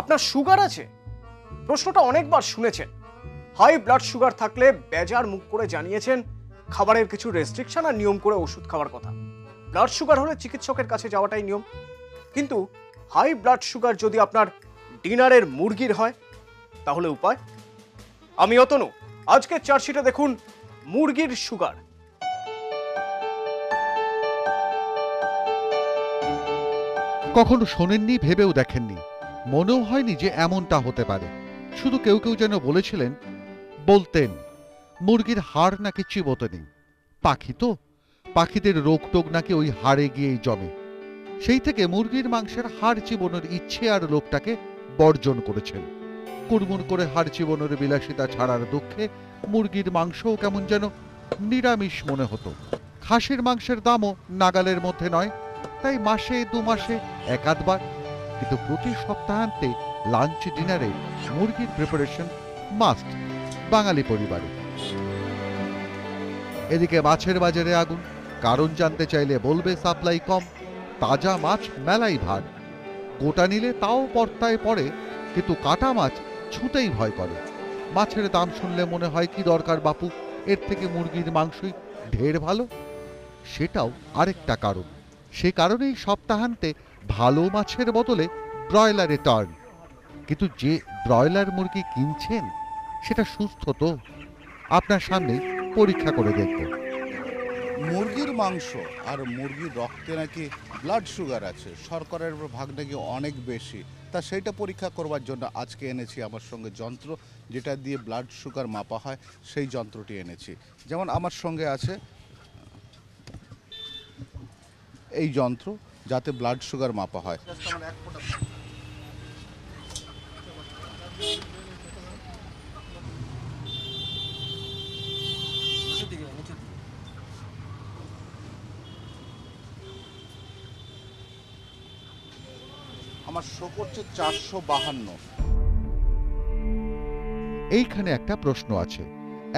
আপনার সুগার আছে? প্রশ্নটা অনেকবার শুনেছেন। হাই ব্লাড সুগার থাকলে বেজার মুখ করে জানিয়েছেন, খাবারের কিছু রেস্ট্রিকশন আর নিয়ম করে ওষুধ খাওয়ার কথা। ব্লাড সুগার হলে চিকিৎসকের কাছে যাওয়াটাই নিয়ম। কিন্তু হাই ব্লাড সুগার যদি আপনার ডিনারের মুরগির হয়, তাহলে উপায়? আমি অতনু আজকের চার্জশিটে দেখুন মুরগির সুগার কখনো শোনেননি, ভেবেও দেখেননি। মনেও হয়নি যে এমনটা হতে পারে। শুধু কেউ কেউ যেন বলেছিলেন, বলতেন, মুরগির হাড় নাকি চিবোতে নেই পাখি তো, পাখিদের রোগ টোগ নাকি ওই হাড়ে গিয়েই জমে? সেই থেকে মুরগির মাংসের হাড় চিবোনোর ইচ্ছে আর লোকটাকে বর্জন করেছেন। কুড়মুড় করে হাড় চিবোনোর বিলাসিতা ছাড়ার দুঃখে মুরগির মাংসও কেমন যেন নিরামিষ মনে হতো। খাসির মাংসের দামও নাগালের মধ্যে নয়, তাই মাসে দু মাসে একাধবার কিন্তু প্রতি সপ্তাহান্তে লাঞ্চ ডিনারে মুরগির প্রিপারেশন মাস্ট বাঙালি পরিবারে এদিকে মাছের বাজারে আগুন, কারণ জানতে চাইলে বলবে সাপ্লাই কম, তাজা মাছ মেলাই ভার। গোটা নিলে তাও পর্তায় পড়ে, কিন্তু কাটা মাছ ছুঁতেই ভয় করে। মাছের দাম শুনলে মনে হয় কি দরকার বাপু? এর থেকে মুরগির মাংসই ঢের ভালো? সেটাও আরেকটা কারণ। সে কারণেই সপ্তাহান্তে ভালো মাছের বদলে ব্রয়লারে টার্ন। কিন্তু যে ব্রয়লার মুরগি কিনছেন, সেটা সুস্থ তো। আপনার সামনে পরীক্ষা করে দেখব। মুরগির মাংস আর মুরগির রক্তে নাকি ব্লাড সুগার আছে, শর্করার ভাগ নাকি অনেক বেশি। তা সেইটা পরীক্ষা করবার জন্য আজকে এনেছি আমার সঙ্গে যন্ত্র, যেটা দিয়ে ব্লাড সুগার মাপা হয়, সেই যন্ত্রটি এনেছি। যেমন আমার সঙ্গে আছে এই যন্ত্র। যাতে ব্লাড সুগার মাপা হয়। আমার চারশো বাহান্ন। এইখানে একটা প্রশ্ন আছে।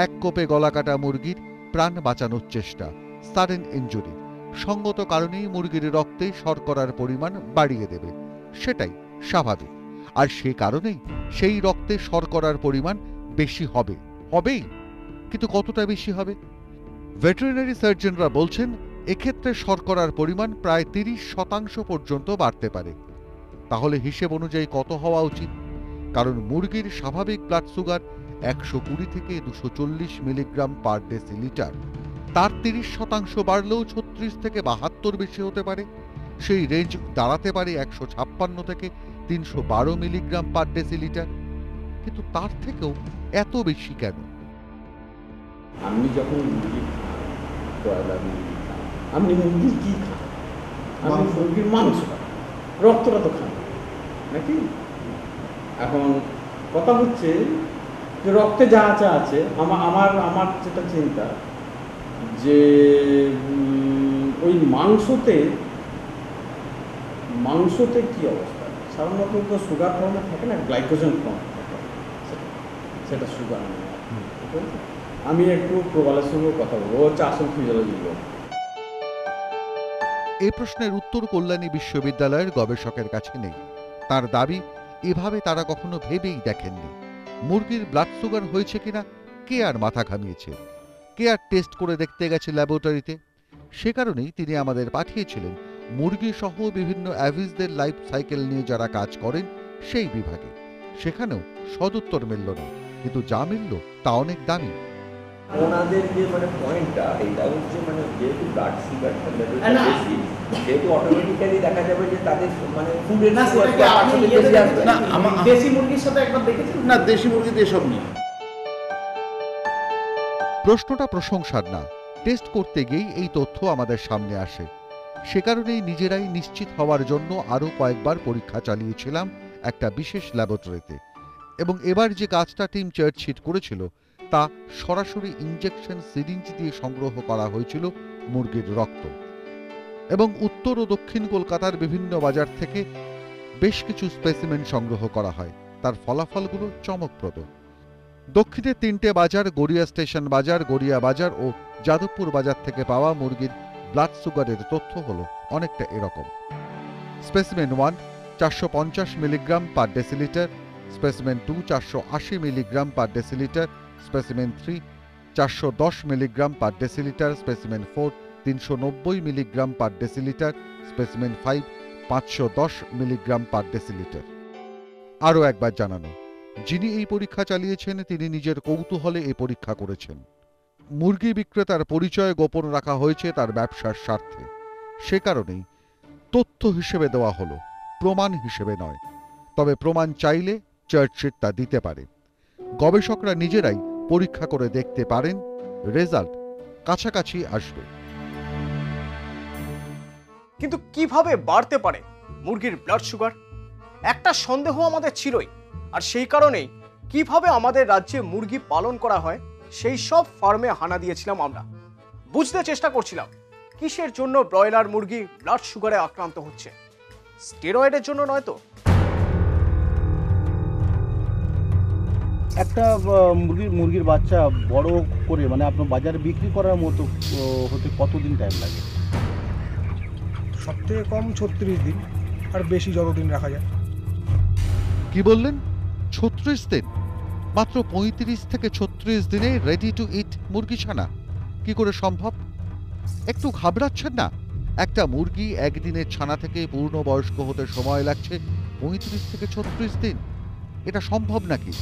এক কোপে গলা কাটা মুরগির প্রাণ বাঁচানোর চেষ্টা সাডেন ইনজুরি সঙ্গত কারণেই মুরগির রক্তে শর্করার পরিমাণ বাড়িয়ে দেবে। সেটাই স্বাভাবিক। আর সে কারণেই সেই রক্তে শর্করার পরিমাণ বেশি হবে। হবেই। কিন্তু কতটা বেশি হবে? ভেটেরিনারি সার্জনরা বলছেন, এক্ষেত্রে শর্করার পরিমাণ প্রায় তিরিশ শতাংশ পর্যন্ত বাড়তে পারে। তাহলে হিসেব অনুযায়ী কত হওয়া উচিত? কারণ মুরগির স্বাভাবিক ব্লাড সুগার একশো কুড়ি থেকে দুশো চল্লিশ মিলিগ্রাম পার ডেসিলিটার তার তিরিশ শতাংশ বাড়লেও ছত্রিশ থেকে বাহাত্তর বেশি হতে পারে। সেই রেঞ্জ দাঁড়াতে পারে একশো ছাপ্পান্ন থেকে তিনশো বারো মিলিগ্রাম পার ডেসিলিটার কিন্তু তার থেকেও এত বেশি কেন? আপনি যখন মুরগি খান মুরগি আপনি মুরগির কি খান? আপনি মুরগির মাংস রক্তটা তো খান। নাকি? এখন কথা হচ্ছে যে রক্তে যা যা আছে আমার আমার আমার যেটা চিন্তা যে ওই মাংসতে মাংসতে কি অবস্থা? সাধারণত তো সুগার ফর্মে থাকে না গ্লাইকোজেন ফর্ম থাকে। সেটা- সুগার? আমি একটু প্রবালের সঙ্গে কথা বলব। ও হচ্ছে আসল ফিজিওলজি এই প্রশ্নের উত্তর কল্যাণী বিশ্ববিদ্যালয়ের গবেষকের কাছে নেই। তার দাবি এভাবে তারা কখনো ভেবেই দেখেননি। মুরগির ব্লাড সুগার হয়েছে কিনা কে আর মাথা ঘামিয়েছে? কে আর টেস্ট করে দেখতে গেছে ল্যাবরেটরিতে। সে কারণেই তিনি আমাদের পাঠিয়েছিলেন। মুরগি সহ বিভিন্ন অ্যাভিসদের লাইফ সাইকেল নিয়ে যারা কাজ করেন সেই বিভাগে। সেখানেও সদুত্তর মিলল না কিন্তু যা মিলল তা অনেক দামি। ওনাদের যে মানে পয়েন্টটা এটা হচ্ছে মানে যেহেতু ব্লাড সুগারটা লেভেলটা। বেশি যেহেতু অটোমেটিক্যালি দেখা যাবে যে তাদের মানে ফুডের না আমা- দেশি মুরগির সাথে একবার দেখেছেন? না দেশি মুরগিতে এসব নেই প্রশ্নটা প্রশংসার না। টেস্ট করতে গিয়েই এই তথ্য আমাদের সামনে আসে। সে কারণেই নিজেরাই নিশ্চিত হওয়ার জন্য আরও কয়েকবার পরীক্ষা চালিয়েছিলাম একটা বিশেষ ল্যাবরেটরিতে এবং এবার যে কাজটা টিম চার্জশিট করেছিল, তা সরাসরি ইঞ্জেকশন সিরিঞ্জ দিয়ে সংগ্রহ করা হয়েছিল মুরগির রক্ত। এবং উত্তর ও দক্ষিণ কলকাতার বিভিন্ন বাজার থেকে বেশ কিছু স্পেসিমেন সংগ্রহ করা হয়। তার ফলাফলগুলো চমকপ্রদ। দক্ষিণে তিনটে বাজার, গড়িয়া স্টেশন বাজার, গড়িয়া বাজার ও যাদবপুর বাজার থেকে পাওয়া মুরগির ব্লাড সুগারের তথ্য হল অনেকটা এরকম। স্পেসিমেন ওয়ান, চারশো পঞ্চাশ milligram per decilitre. Specimen two, চারশো আশি milligram per decilitre. Specimen three, চারশো দশ milligram per decilitre. Specimen four, তিনশো নব্বই milligram per decilitre. Specimen five, পাঁচশো দশ মিলিগ্রাম পার ডেসিলিটার। আরও একবার জানানো যিনি এই পরীক্ষা চালিয়েছেন, তিনি নিজের কৌতূহলে এই পরীক্ষা করেছেন। মুরগি বিক্রেতার পরিচয় গোপন রাখা হয়েছে তার ব্যবসার স্বার্থে। সে কারণেই তথ্য হিসেবে দেওয়া হলো, প্রমাণ হিসেবে নয়। তবে প্রমাণ চাইলে চার্জশিট তা দিতে পারে। গবেষকরা নিজেরাই পরীক্ষা করে দেখতে পারেন, রেজাল্ট কাছাকাছি আসবে। কিন্তু কীভাবে বাড়তে পারে মুরগির ব্লাড সুগার? একটা সন্দেহ আমাদের ছিলই। আর সেই কারণেই কীভাবে আমাদের রাজ্যে মুরগি পালন করা হয় সেই সব ফার্মে হানা দিয়েছিলাম আমরা। বুঝতে চেষ্টা করছিলাম কিসের জন্য ব্রয়লার মুরগি ব্লাড সুগারে আক্রান্ত হচ্ছে। স্টেরয়েডের জন্য নয় তো? একটা মুরগির মুরগির বাচ্চা বড় করে মানে আপনার বাজারে বিক্রি করার মতো হতে কতদিন টাইম লাগে? সব থেকে কম ছত্রিশ দিন আর বেশি যতদিন রাখা যায়। কি বললেন? ছত্রিশ দিন। মাত্র পঁয়ত্রিশ থেকে ছত্রিশ দিনে রেডি টু ইট মুরগি ছানা কি করে সম্ভব? একটু ঘাবড়াচ্ছেন না? একটা মুরগি একদিনের ছানা থেকে পূর্ণবয়স্ক হতে সময় লাগছে পঁয়ত্রিশ থেকে ছত্রিশ দিন। এটা সম্ভব নাকি?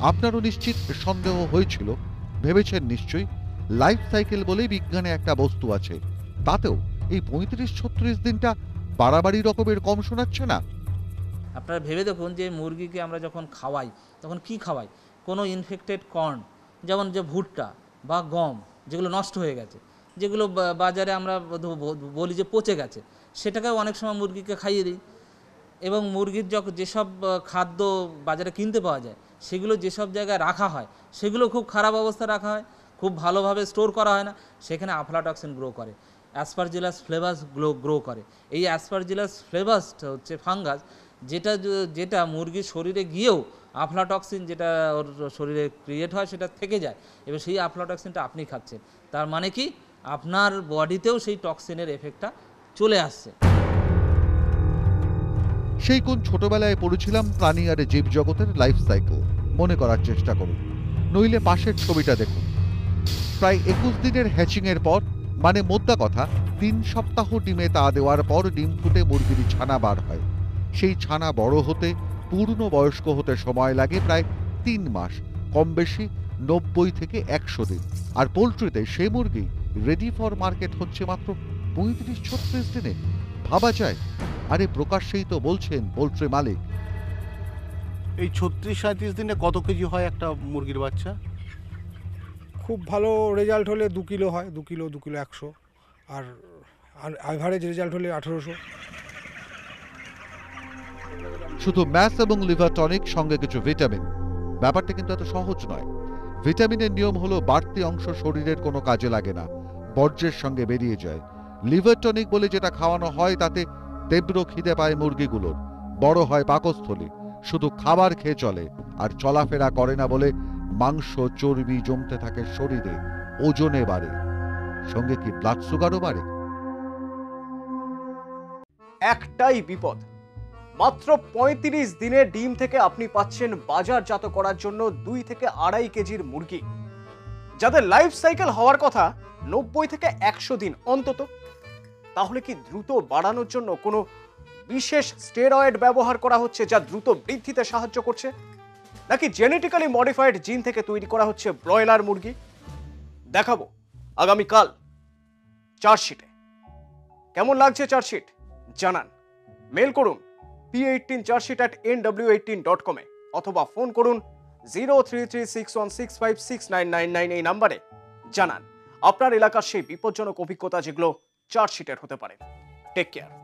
আপনারও নিশ্চিত সন্দেহ হয়েছিল? ভেবেছেন নিশ্চয়ই? লাইফ সাইকেল বলেই বিজ্ঞানে একটা বস্তু আছে। তাতেও এই পঁয়ত্রিশ ছত্রিশ দিনটা বাড়াবাড়ি রকমের কম শোনাচ্ছে না? আপনারা ভেবে দেখুন যে মুরগিকে আমরা যখন খাওয়াই, তখন কি খাওয়াই? কোনো ইনফেক্টেড কর্ন যেমন যে ভুট্টা বা গম, যেগুলো নষ্ট হয়ে গেছে, যেগুলো বাজারে আমরা বলি যে পচে গেছে, সেটাকেও অনেক সময় মুরগিকে খাইয়ে দিই। এবং মুরগির যখন যেসব খাদ্য বাজারে কিনতে পাওয়া যায়, সেগুলো যেসব জায়গায় রাখা হয়, সেগুলো খুব খারাপ অবস্থায় রাখা হয়, খুব ভালোভাবে স্টোর করা হয় না, সেখানে আফলাটক্সিন গ্রো করে অ্যাসপারজিলাস ফ্লেভাস গ্লো গ্রো করে। এই অ্যাসপারজিলাস ফ্লেভাস হচ্ছে ফাঙ্গাস যেটা যেটা মুরগির শরীরে গিয়েও আফলাটক্সিন যেটা ওর শরীরে ক্রিয়েট হয় সেটা থেকে যায়। এবার সেই আফলাটক্সিনটা আপনি খাচ্ছেন। তার মানে কি? আপনার বডিতেও সেই টক্সিনের এফেক্টটা চলে আসছে। সেই কোন ছোটবেলায় পড়েছিলাম প্রাণী আর জীবজগতের লাইফ সাইকেল মনে করার চেষ্টা করুন। নইলে পাশের ছবিটা দেখুন। প্রায় একুশ দিনের হ্যাচিং এর পর মানে মোদ্দা কথা, তিন সপ্তাহ ডিমে তা দেওয়ার পর ডিম ফুটে মুরগির ছানা বার হয়। সেই ছানা বড় হতে পূর্ণ বয়স্ক হতে সময় লাগে প্রায় তিন মাস কম বেশি নব্বই থেকে একশো দিন। আর পোলট্রিতে সেই মুরগি রেডি ফর মার্কেট হচ্ছে মাত্র পঁয়ত্রিশ ছত্রিশ দিনে। ভাবা যায়? আরে প্রকাশ্যেই তো বলছেন পোল্ট্রি মালিক। এই ছত্রিশ সাঁত্রিশ দিনে কত কেজি হয় একটা মুরগির বাচ্চা? খুব ভালো রেজাল্ট হলে দু কিলো হয় দু কিলো দু কিলো একশো। আর অ্যাভারেজ রেজাল্ট হলে আঠেরোশো। শুধু ম্যাস এবং লিভার টনিক সঙ্গে কিছু ভিটামিন। ব্যাপারটা কিন্তু এত সহজ নয়। ভিটামিনের নিয়ম হলো বাড়তি অংশ শরীরের কোনো কাজে লাগে না, বর্জ্যের সঙ্গে বেরিয়ে যায়। লিভার টনিক বলে যেটা খাওয়ানো হয় তাতে তীব্র খিদে পায় মুরগিগুলোর, বড় হয় পাকস্থলী। শুধু খাবার খেয়ে চলে, আর চলাফেরা করে না বলে মাংস, চর্বি জমতে থাকে শরীরে, ওজনে বাড়ে। সঙ্গে কি ব্লাড সুগারও বাড়ে? একটাই বিপদ মাত্র পঁয়ত্রিশ দিনে ডিম থেকে আপনি পাচ্ছেন বাজারজাত করার জন্য দুই থেকে আড়াই কেজির মুরগি। যাদের লাইফ সাইকেল হওয়ার কথা নব্বই থেকে একশো দিন অন্তত, তাহলে কি দ্রুত বাড়ানোর জন্য কোনো বিশেষ স্টেরয়েড ব্যবহার করা হচ্ছে যা দ্রুত বৃদ্ধিতে সাহায্য করছে? নাকি জেনেটিক্যালি মডিফাইড জিন থেকে তৈরি করা হচ্ছে ব্রয়লার মুরগি? দেখাবো আগামীকাল চার্জশিটে। কেমন লাগছে চার্জশিট? জানান। মেল করুন। P eighteen chargesheet at N W eighteen dot কমে অথবা ফোন করুন zero three three six one six five six nine nine nine এই নাম্বারে জানান, আপনার এলাকার সেই বিপজ্জনক অভিজ্ঞতা যেগুলো চার্জশিটের হতে পারে। Take care